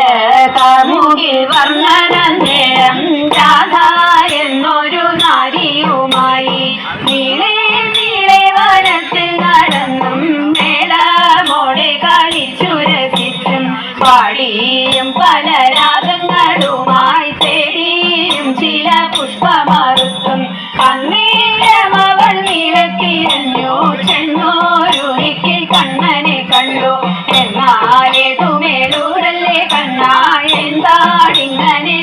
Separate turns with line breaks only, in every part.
തിലകമുകിൽ വർണന നേരം രാധ നാരിയുമായി. നീളെ നീളെ വനത്തിൽ നടന്നും മേളമോടെ കളിച്ചു രസിച്ചും പാടിയും പല തേടിയും ചില പുഷ്പമറുത്തും അന്നേരം അവൾ നീളത്തിരഞ്ഞു ചെന്നോരൊരിക്കൽ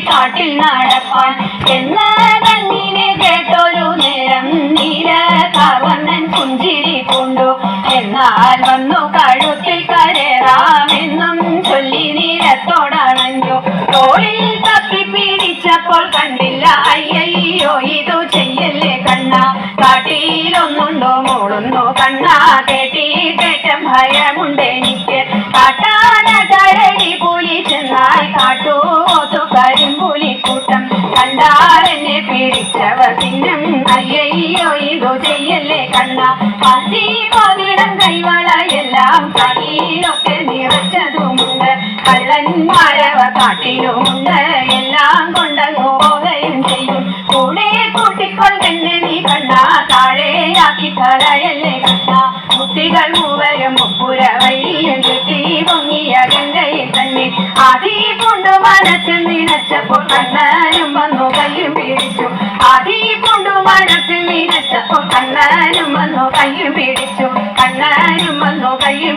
കാട്ടിൽ നടപ്പാൻ. എന്നതങ്ങിനെ കേട്ടൊരു നേരം നീല കവർണൻ പുഞ്ചിരി കൊണ്ടു എന്നാൽ വന്നു കഴുത്തിൽ കരേറാമെന്നും ചൊല്ലി നീലത്തോടണഞ്ഞു തോളിൽ തപ്പി പിടിച്ചപ്പോൾ കണ്ടില്ല അയ്യയ്യോ ഇതു ചെയ്യല്ലേ കണ്ണ? കാട്ടിയിലൊന്നുണ്ടോ മൂളുന്നു കണ്ണ? കേട്ടി കേട്ട ഭയമുണ്ട് എനിക്ക്. കാട്ടാന പിടിച്ചവർ അയ്യോ ഇതു ചെയ്യല്ലേ കണ്ണ പാഞ്ചി പതിടം കൈവളയെല്ലാം കയ്യിലൊക്കെ നിറച്ചതുമുണ്ട്. കള്ളന്മാരവ കാട്ടിലുമുണ്ട്. എല്ലാം കൊണ്ടങ്ങ് പോവുകയും ചെയ്യും. കൂടെ കൂട്ടിക്കൊണ്ടെന്നെ നീ കണ്ണ താഴെയാക്കി കളയല്ലേ കണ്ണ കുട്ടികൾ മൂവരും ഒപ്പുര വഴിയും കിട്ടി പൊങ്ങിയ ഗംഗയിൽ തന്നെ. ആദി കൊണ്ടു മനസ്സിൽ നിനച്ചപ്പോൾ കണ്ണനും വന്നു കയ്യും കണ്ണനും വന്നു കയ്യും പിടിച്ചു. കണ്ണാനും വന്നു കയ്യും